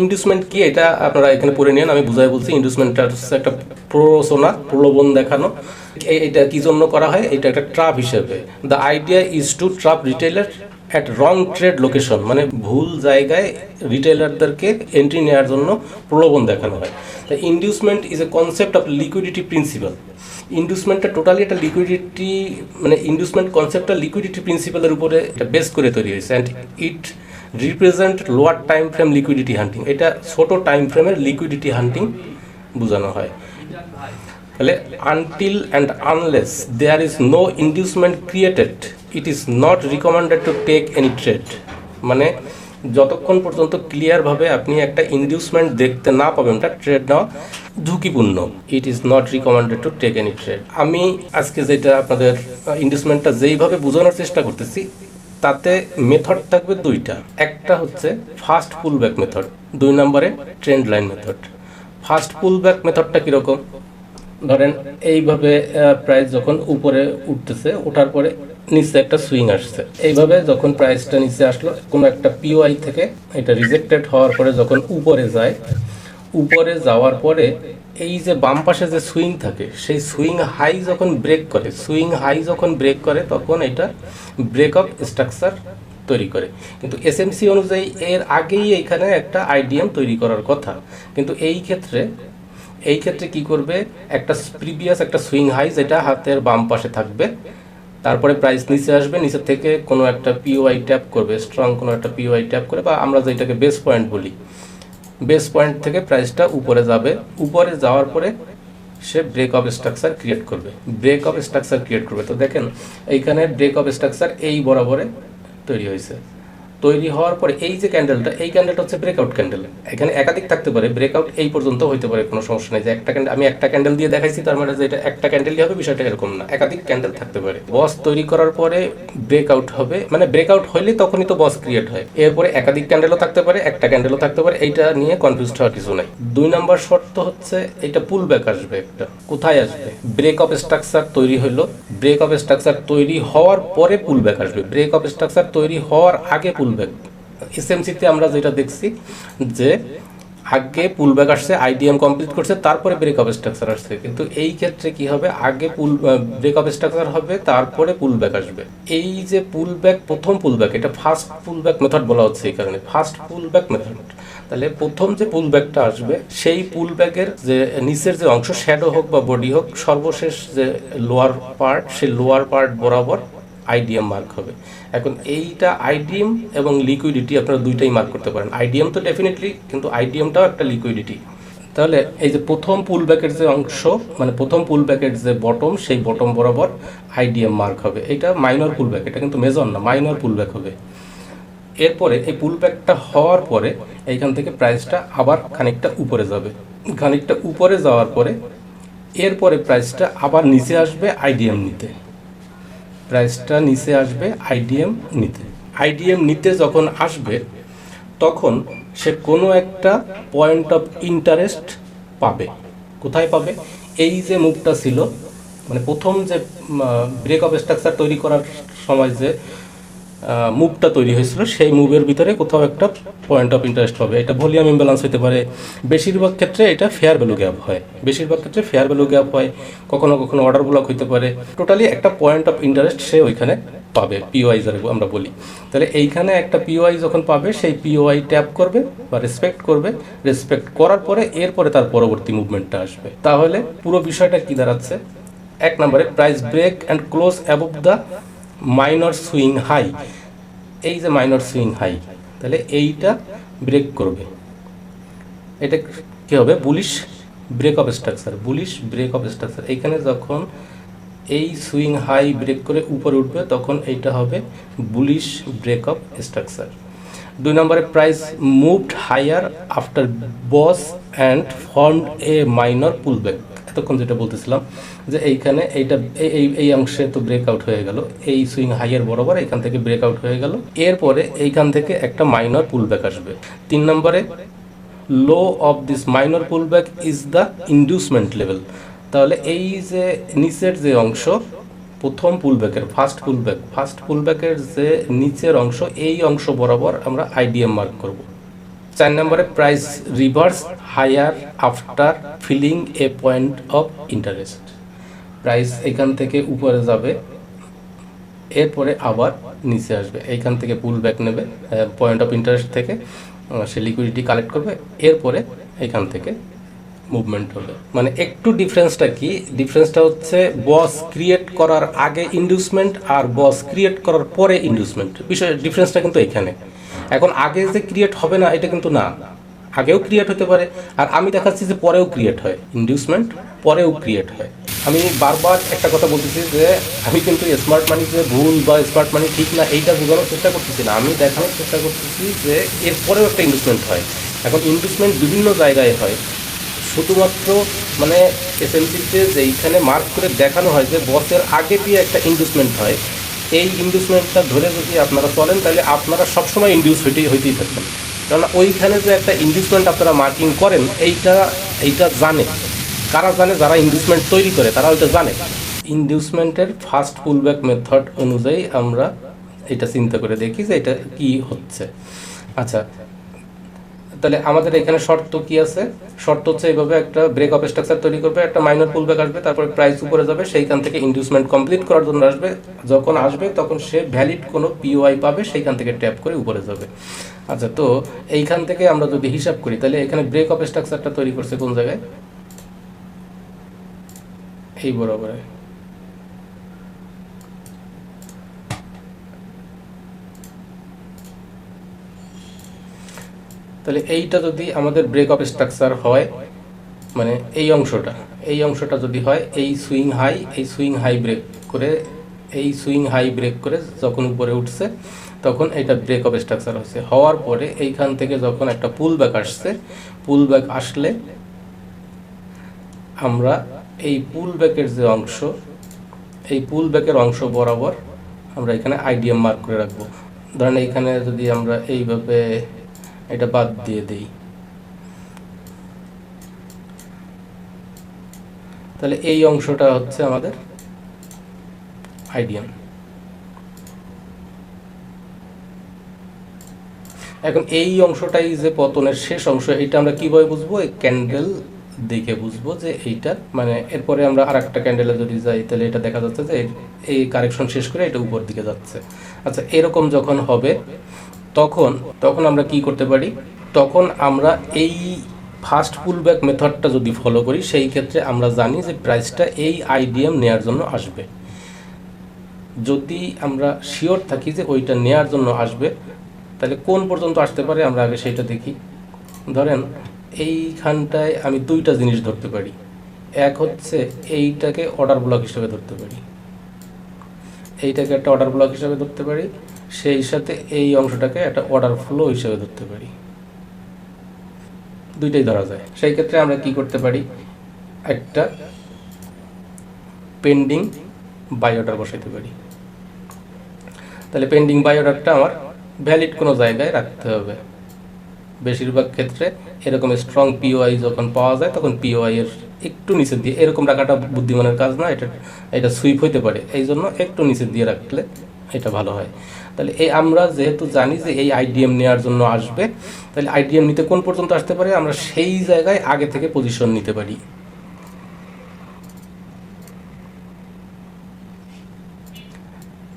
Inducement কি, এটা আপনারা এখানে পড়ে নিন, আমি বুঝাই বলছি ইন্ডুসমেন্টটা একটা প্ররোচনা, প্রলোভন দেখানো। এটা কি জন্য করা হয়? এটা একটা ট্রাপ হিসেবে। The idea is to trap retailer at wrong trade location মানে ভুল জায়গায় রিটেলারদেরকে এন্ট্রি নেওয়ার জন্য প্রলোভন দেখানো হয়। The inducement is a concept of liquidity principal ইন্ডুসমেন্টটা totally একটা লিকুইডিটি মানে ইন্ডুসমেন্ট কনসেপ্টটা লিকুইডিটি প্রিন্সিপালের উপরে এটা বেস করে তৈরি হয়েছে and it represent lower time frame liquidity hunting এটা ছোট টাইম ফ্রেমের লিকুইডিটি হান্টিং বোঝানো হয়। তাহলে until and unless there is no inducement created it is not recommended to take any trade মানে যতক্ষণ পর্যন্ত ক্লিয়ারভাবে আপনি একটা ইন্ডিউসমেন্ট দেখতে না পাবেন, ওটা ট্রেড নেওয়া ঝুঁকিপূর্ণ। It is not recommended to take any trade আমি আজকে যেটা আপনাদের ইন্ডিউসমেন্টটা যেইভাবে বোঝানোর চেষ্টা করতেছি তাতে মেথড থাকবে দুইটা। একটা হচ্ছে ফাস্ট পুলব্যাক মেথড দুই নম্বরে trend line method first pullback মেথডটা কীরকম? ধরেন এইভাবে প্রাইস যখন উপরে উঠতেছে, ওঠার পরে নিচে একটা সুইং আসছে। এইভাবে যখন প্রাইসটা নিচে আসলো, কোনো একটা পিওআই থেকে এটা রিজেক্টেড হওয়ার পরে যখন উপরে যায়, উপরে যাওয়ার পরে এই যে বাম পাশে যে সুইং থাকে, সেই সুইং হাই যখন ব্রেক করে, সুইং হাই যখন ব্রেক করে, তখন এটা ব্রেক অফ স্ট্রাকচার তৈরি করে। কিন্তু এসএমসি অনুযায়ী এর আগেই এখানে একটা আইডিএম তৈরি করার কথা। কিন্তু এই ক্ষেত্রে এই ক্ষেত্রে কি করবে? একটা প্রিভিয়াস একটা সুইং হাই যেটা হাতের বাম পাশে থাকবে, তারপরে প্রাইস নিচে আসবে, নিচে থেকে কোনো একটা পিওআই ট্যাপ করবে স্ট্রং কোনো একটা পিওআই ট্যাপ করে, বা আমরা যেটাকে বেস পয়েন্ট বলি। বেস পয়েন্ট থেকে প্রাইসটা উপরে যাবে। উপরে যাওয়ার পরে সে ব্রেক অফ স্ট্রাকচার ক্রিয়েট করবে। ব্রেক অফ স্ট্রাকচার ক্রিয়েট করবে। তো দেখেন, এইখানে ব্রেক অফ স্ট্রাকচার এই বরাবরে তৈরি হয়েছে। তৈরি হওয়ার পরে এই যে ক্যান্ডেলটা এই ক্যান্ডেলটা হচ্ছে ব্রেকআউট ক্যান্ডেল এখানে একাধিক থাকতে পারে ব্রেকআউট এই পর্যন্ত হইতে পারে, কোনো সমস্যা নেই। যে একটা ক্যান্ডেল আমি একটা ক্যান্ডেল দিয়ে দেখাইছি, তার মানে এটা একটা ক্যান্ডেলই হবে, বিষয়টা এরকম না। একাধিক ক্যান্ডেল থাকতে পারে। বস তৈরি করার পরে ব্রেকআউট হবে মানে ব্রেকআউট হইলে তখনই তো বস ক্রিয়েট হয়। এরপরে একাধিক ক্যান্ডেলও থাকতে পারে, একটা ক্যান্ডেলও থাকতে পারে, এইটা নিয়ে কনফিউজ হওয়ার কিছু নাই। দুই নম্বর শর্ত হচ্ছে, এটা পুল ব্যাক আসবে একটা। কোথায় আসবে? ব্রেক অফ স্ট্রাকচার তৈরি হলো ব্রেক অফ স্ট্রাকচার তৈরি হওয়ার পরে পুল ব্যাক আসবে। ব্রেক অফ স্ট্রাকচার তৈরি হওয়ার আগে পুল ব্যাক এসএমসিতে আমরা যেটা দেখছি যে আগে পুল ব্যাক আসছে আইডিএম কমপ্লিট করছে, তারপরে ব্রেক অফ স্ট্রাকচার আসছে। কিন্তু এই ক্ষেত্রে কি হবে? আগে পুল ব্রেক অফ স্ট্রাকচার হবে, তারপরে পুল ব্যাক আসবে। এই যে পুল ব্যাক প্রথম পুল ব্যাক এটা ফার্স্ট পুল ব্যাক মেথড বলা হচ্ছে এই কারণে ফার্স্ট পুল ব্যাক মেথড তাহলে প্রথম যে পুল ব্যাকটা আসবে, সেই পুল ব্যাকের যে নিচের যে অংশ শ্যাডো হোক বা বডি হোক, সর্বশেষ যে লোয়ার পার্ট সেই লোয়ার পার্ট বরাবর আইডিএম মার্ক হবে। এখন এইটা আইডিএম এবং লিকুইডিটি আপনারা দুইটাই মার্ক করতে পারেন। আইডিএম তো ডেফিনেটলি কিন্তু আইডিএমটাও একটা লিকুইডিটি তাহলে এই যে প্রথম পুল ব্যাকের যে অংশ মানে প্রথম পুল ব্যাকের যে বটম সেই বটম বরাবর আইডিএম মার্ক হবে। এটা মাইনর পুল ব্যাক এটা কিন্তু মেজর না মাইনর পুল ব্যাক হবে। এরপরে এই পুল ব্যাকটা হওয়ার পরে এইখান থেকে প্রাইসটা আবার খানিকটা উপরে যাবে। খানিকটা উপরে যাওয়ার পরে এরপরে প্রাইসটা আবার নিচে আসবে আইডিএম নিতে। প্রাইসটা নিচে আসবে আইডিএম নিতে। আইডিএম নিতে যখন আসবে, তখন সে কোনো একটা পয়েন্ট অফ ইন্টারেস্ট পাবে। কোথায় পাবে? এই যে মুভটা ছিল মানে প্রথম যে ব্রেক অফ স্ট্রাকচার তৈরি করার সময় যে মুভটা তৈরি হয়েছিল। সেই মুভের ভিতরে কোথাও একটা পয়েন্ট অফ ইন্টারেস্ট পাবে। এটা ভলিউম ইমব্যালেন্স হতে পারে। বেশিরভাগ ক্ষেত্রে এটা ফেয়ার ভ্যালু গ্যাপ হয়। বেশিরভাগ ক্ষেত্রে ফেয়ার ভ্যালু গ্যাপ হয়। কখনো কখনো অর্ডার ব্লক হতে পারে। টোটালি একটা পয়েন্ট অফ ইন্টারেস্ট সে ওইখানে পাবে পিওআই যারা আমরা বলি। তাহলে এইখানে একটা পিওআই যখন পাবে, সেই পিওআই ট্যাপ করবে বা রেসপেক্ট করবে। রেসপেক্ট করার পরে এরপরে তার পরবর্তী মুভমেন্টটা আসবে। তাহলে পুরো বিষয়টা কি দাঁড়াচ্ছে? এক নম্বরে price break and close above the minor swing high এই যে মাইনর সুইং হাই তাহলে এইটা ব্রেক করবে। এটা কি হবে? Bullish break of structure bullish break of structure এইখানে যখন এই সুইং হাই ব্রেক করে উপরে উঠবে, তখন এইটা হবে বুলিশ ব্রেক অফ স্ট্রাকচার দুই নম্বরে price moved higher after BOS and form a minor pullback এতক্ষণ যেটা বলতেছিলাম যে এইখানে এইটা এই- এই অংশে তো ব্রেকআউট হয়ে গেল। এই সুইং হাইয়ের বরাবর এখান থেকে ব্রেকআউট হয়ে গেল। এরপরে এইখান থেকে একটা মাইনর পুলব্যাক আসবে। তিন নম্বরে low of this minor pullback is the inducement level তাহলে এই যে নিচের যে অংশ, প্রথম পুলব্যাকের ফার্স্ট পুলব্যাক ফার্স্ট পুলব্যাকের যে নিচের অংশ, এই অংশ বরাবর আমরা আইডিএম মার্ক করব। চার নম্বরে price reverse higher after filling a point of interest price এখান থেকে উপরে যাবে, এরপরে আবার নিচে আসবে। এইখান থেকে পুল ব্যাক নেবে পয়েন্ট অফ ইন্টারেস্ট থেকে সে লিকুইডিটি কালেক্ট করবে, এরপরে এখান থেকে মুভমেন্ট হবে। মানে একটু ডিফারেন্সটা কি? ডিফারেন্সটা হচ্ছে বস ক্রিয়েট করার আগে ইন্ডিউসমেন্ট আর বস ক্রিয়েট করার পরে ইন্ডিউসমেন্ট বিষয় ডিফারেন্সটা কিন্তু এখানে। এখন আগে যে ক্রিয়েট হবে না, এটা কিন্তু না। আগেও ক্রিয়েট হতে পারে। আর আমি দেখাচ্ছি যে পরেও ক্রিয়েট হয়। ইন্ডিউসমেন্ট পরেও ক্রিয়েট হয়। আমি বারবার একটা কথা বলতেছি যে, আমি কিন্তু স্মার্ট মানি যে ভুল বা স্মার্ট মানি ঠিক না, এইটা বোঝানোর চেষ্টা করতেছি না। আমি দেখানোর চেষ্টা করতেছি যে এরপরেও একটা ইনভেস্টমেন্ট হয়। এখন ইনভেস্টমেন্ট বিভিন্ন জায়গায় হয়। শুধুমাত্র মানে এসএমসিতে যে এইখানে মার্ক করে দেখানো হয় যে বসের আগে দিয়ে একটা ইনভেস্টমেন্ট হয়। এই ইন্ডিউসমেন্টটা ধরে যদি আপনারা চলেন, তাহলে আপনারা সবসময় ইন্ডিউস হইতেই হইতেই থাকবেন। কেননা ওইখানে যে একটা ইন্ডিউসমেন্ট আপনারা মার্কিং করেন, এইটা এইটা জানে। কারা জানে? যারা ইন্ডিউসমেন্ট তৈরি করে, তারা ওইটা জানে। ইন্ডিউসমেন্টের ফার্স্ট পুলব্যাক মেথড অনুযায়ী আমরা এটা চিন্তা করে দেখি যে এটা কি হচ্ছে। আচ্ছা তাহলে আমাদের এখানে শর্ত কি আছে? শর্ত হচ্ছে এইভাবে একটা ব্রেক অফ স্ট্রাকচার তৈরি করবে, একটা মাইনর পুলব্যাক আসবে, তারপরে প্রাইস উপরে যাবে, সেইখান থেকে ইনডিউসমেন্ট কমপ্লিট করার জন্য আসবে। যখন আসবে, তখন সে ভ্যালিড কোনো পিওআই পাবে, সেইখান থেকে ট্যাপ করে উপরে যাবে। আচ্ছা তো এইখান থেকে আমরা যদি হিসাব করি, তাহলে এখানে ব্রেক অফ স্ট্রাকচারটা তৈরি করছে কোন জায়গায়? এই বরাবরে। তাহলে এইটা যদি আমাদের ব্রেক অফ স্ট্রাকচার হয় মানে এই অংশটা এই অংশটা যদি হয়, এই সুইং হাই এই সুইং হাই ব্রেক করে, এই সুইং হাই ব্রেক করে যখন উপরে উঠছে, তখন এটা ব্রেক অফ স্ট্রাকচার হচ্ছে। হওয়ার পরে এইখান থেকে যখন একটা পুল ব্যাক আসছে পুল ব্যাক আসলে আমরা এই পুল ব্যাকের যে অংশ, এই পুল ব্যাকের অংশ বরাবর আমরা এখানে আইডিএম মার্ক করে রাখব। ধরেন এইখানে যদি আমরা এইভাবে এটা বাদ দিয়ে দিই। তাহলে এই অংশটা হচ্ছে আমাদের আইডিয়াম। এখন এই অংশটাই যে পতনের শেষ অংশ এটা আমরা কীভাবে বুঝব? এই ক্যান্ডেল দেখে বুঝব যে এইটা মানে এরপরে আমরা আর একটা ক্যান্ডেলে যদি যাই, তাহলে এটা দেখা যাচ্ছে যে এই কারেকশন শেষ করে এটা উপর দিকে যাচ্ছে। আচ্ছা এরকম যখন হবে তখন তখন আমরা কি করতে পারি? তখন আমরা এই ফার্স্ট পুলব্যাক মেথডটা যদি ফলো করি, সেই ক্ষেত্রে আমরা জানি যে প্রাইসটা এই আইডিএম নেয়ার জন্য আসবে। যদি আমরা শিওর থাকি যে ওইটা নেয়ার জন্য আসবে, তাহলে কোন পর্যন্ত আসতে পারে আমরা আগে সেইটা দেখি। ধরেন, এইখানটায় আমি দুইটা জিনিস ধরতে পারি। এক হচ্ছে এইটাকে অর্ডার ব্লক হিসেবে ধরতে পারি। এইটাকে একটা অর্ডার ব্লক হিসেবে ধরতে পারি। সেই সাথে এই অংশটাকে একটা অর্ডার ফ্লো হিসেবে ধরতে পারি। দুইটাই ধরা যায়। সেই ক্ষেত্রে আমরা কি করতে পারি? একটা পেন্ডিং বাই অর্ডার বসাইতে পারি। তাহলে পেন্ডিং বাই অর্ডারটা আমার ভ্যালিড কোনো জায়গায় রাখতে হবে। বেশিরভাগ ক্ষেত্রে এরকম স্ট্রং পিওআই যখন পাওয়া যায়, তখন পিওআই এর একটু নিচে দিয়ে, এরকম রাখাটা বুদ্ধিমানের কাজ না, এটা এটা সুইপ হইতে পারে। এই জন্য একটু নিচে দিয়ে রাখলে এটা ভালো হয়। তাহলে এই আমরা যেহেতু জানি যে এই আইডিএম নেওয়ার জন্য আসবে, তাহলে আইডিএম নিতে কোন পর্যন্ত আসতে পারে? আমরা সেই জায়গায় আগে থেকে পজিশন নিতে পারি।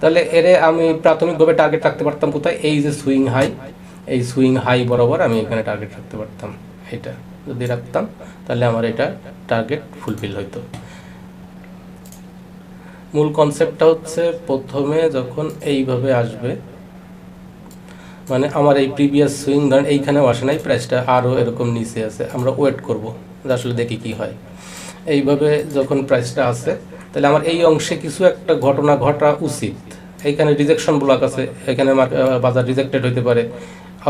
তাহলে এরে আমি প্রাথমিকভাবে টার্গেট রাখতে পারতাম কোথায়? এই যে সুইং হাই এই সুইং হাই বরাবর আমি এখানে টার্গেট রাখতে পারতাম। এটা যদি রাখতাম, তাহলে আমার এটা টার্গেট ফুলফিল হইতো। মূল কনসেপ্টটা হচ্ছে প্রথমে যখন এইভাবে আসবে মানে আমার এই প্রিভিয়াস সুইং ধরেন এইখানেও আসে নাই প্রাইসটা আরও এরকম নিচে আছে, আমরা ওয়েট করব যে আসলে দেখি কি হয়। এইভাবে যখন প্রাইসটা আসে, তাহলে আমার এই অংশে কিছু একটা ঘটনা ঘটা উচিত। এইখানে রিজেকশন ব্লক আছে, এখানে বাজার রিজেক্টেড হইতে পারে,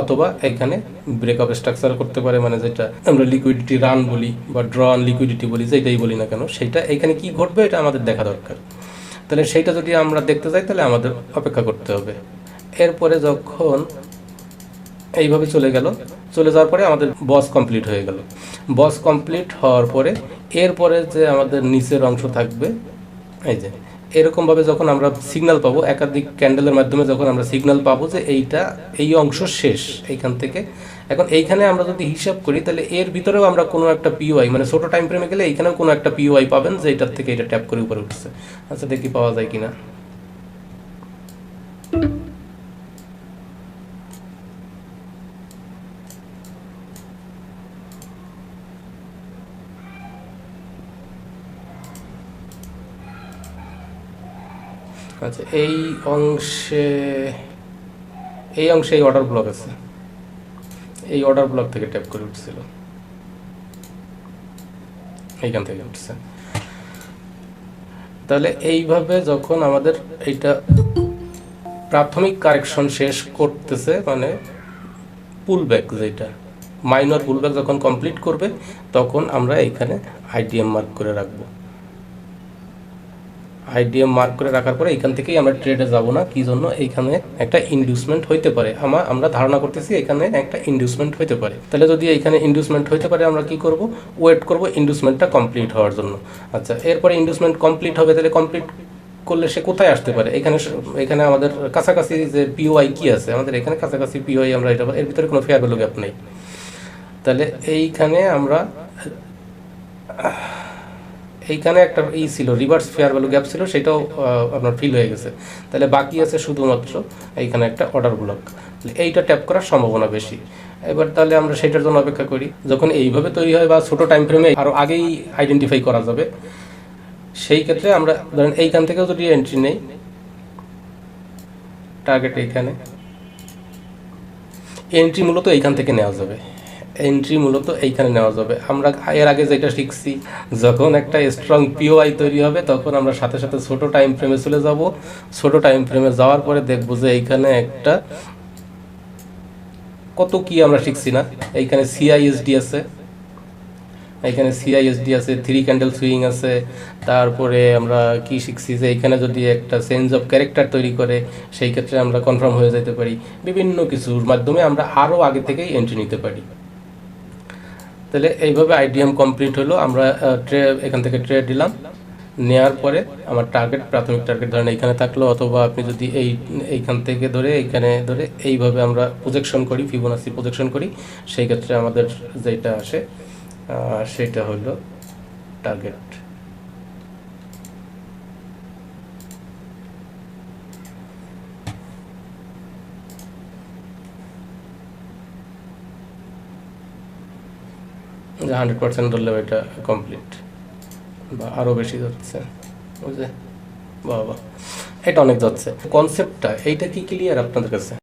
অথবা এখানে ব্রেকআপ স্ট্রাকচার করতে পারে মানে যেটা আমরা লিকুইডিটি রান বলি, বা ড্র অন লিকুইডিটি বলি, যেটাই বলি না কেন, সেটা এখানে কি ঘটবে, এটা আমাদের দেখা দরকার। তাহলে সেইটা যদি আমরা দেখতে চাই তাহলে আমাদের অপেক্ষা করতে হবে। এরপরে যখন এইভাবে চলে গেল, চলে যাওয়ার পরে আমাদের বস কমপ্লিট হয়ে গেল। বস কমপ্লিট হওয়ার পরে, এরপরে যে আমাদের নিচের অংশ থাকবে, এই যে এরকমভাবে যখন আমরা সিগনাল পাবো, একাধিক ক্যান্ডেলের মাধ্যমে যখন আমরা সিগনাল পাবো যে এইটা, এই অংশ শেষ এইখান থেকে। এখন এইখানে আমরা যদি হিসাব করি, তাহলে এর ভিতরেও আমরা কোনো একটা পিওআই মানে ছোটো টাইম ফ্রেমে গেলে এইখানেও কোনো একটা পিওআই পাবেন যে এটার থেকে এটা ট্যাপ করে উপরে উঠছে। আচ্ছা দেখি পাওয়া যায় কিনা। আচ্ছা এই অংশে এই অংশে এই অর্ডার ব্লক আছে। এই অর্ডার ব্লক থেকে ট্যাপ করে উঠছিল। এইখান থেকে উঠছে। তাহলে এইভাবে যখন আমাদের এইটা প্রাথমিক কারেকশন শেষ করতেছে মানে পুলব্যাক যেটা মাইনর পুলব্যাক যখন কমপ্লিট করবে, তখন আমরা এখানে আইডিএম মার্ক করে রাখব। আইডিএম মার্ক করে রাখার পরে এখান থেকেই আমরা ট্রেডে যাব না, কি জন্য? এইখানে একটা ইনডিউসমেন্ট হইতে পারে। আমরা আমরা ধারণা করতেছি এখানে একটা ইনডিউসমেন্ট হইতে পারে। তাহলে যদি এখানে ইনডিউসমেন্ট হইতে পারে, আমরা কি করব? ওয়েট করব ইনডিউসমেন্টটা কমপ্লিট হওয়ার জন্য। আচ্ছা এরপরে ইনডিউসমেন্ট কমপ্লিট হবে, তাহলে কমপ্লিট করলে সে কোথায় আসতে পারে? এখানে এখানে আমাদের কাছাকাছি যে পিওআই কি আছে? আমাদের এখানে কাছাকাছি পিওআই আমরা এটা, এর ভিতরে কোনো ফেয়ার ভ্যালু গ্যাপ নেই। তাহলে এইখানে আমরা এইখানে একটা ই ছিল রিভার্স ফেয়ার ভ্যালু গ্যাপ ছিল, সেটাও আপনার ফিল হয়ে গেছে। তাহলে বাকি আছে শুধুমাত্র এইখানে একটা অর্ডার ব্লক এইটা ট্যাপ করার সম্ভাবনা বেশি। এবার তাহলে আমরা সেটার জন্য অপেক্ষা করি। যখন এইভাবে তৈরি হয় বা ছোটো টাইম ফ্রেমে আরও আগেই আইডেন্টিফাই করা যাবে, সেই ক্ষেত্রে আমরা, ধরেন এইখান থেকেও যদি এন্ট্রি নেই টার্গেট এইখানে এন্ট্রি মূলত এইখান থেকে নেওয়া যাবে। এন্ট্রি মূলত এইখানে নেওয়া যাবে। আমরা এর আগে যেটা শিখছি, যখন একটা স্ট্রং পিওআই তৈরি হবে, তখন আমরা সাথে সাথে ছোট টাইম ফ্রেমে চলে যাব। ছোট টাইম ফ্রেমে যাওয়ার পরে দেখব যে এইখানে একটা কত কি আমরা শিখছি না। এইখানে সিআইএসডি আছে এখানে সিআইএসডি আছে থ্রি ক্যান্ডেল সুইং আছে, তারপরে আমরা কি শিখছি যে এখানে যদি একটা চেঞ্জ অফ ক্যারেক্টার তৈরি করে, সেই ক্ষেত্রে আমরা কনফার্ম হয়ে যেতে পারি। বিভিন্ন কিছুর মাধ্যমে আমরা আরও আগে থেকেই এন্ট্রি নিতে পারি। তাহলে এইভাবে আইডিএম কমপ্লিট হলো। আমরা ট্রে, এখান থেকে ট্রে দিলাম। নেওয়ার পরে আমার টার্গেট প্রাথমিক টার্গেট ধরেন এইখানে থাকল অথবা আপনি যদি এই, এইখান থেকে ধরে এইখানে ধরে এইভাবে আমরা প্রোজেকশন করি ফিবোনাসি প্রজেকশন করি, সেই ক্ষেত্রে আমাদের যেটা আসে সেটা হলো টার্গেট যে হান্ড্রেড পার্সেন্ট ধরলেও এটা কমপ্লিট বা আরও বেশি যাচ্ছে বুঝলে বাবা, এটা অনেক যাচ্ছে কনসেপ্টটা এইটা কি ক্লিয়ার আপনাদের কাছে?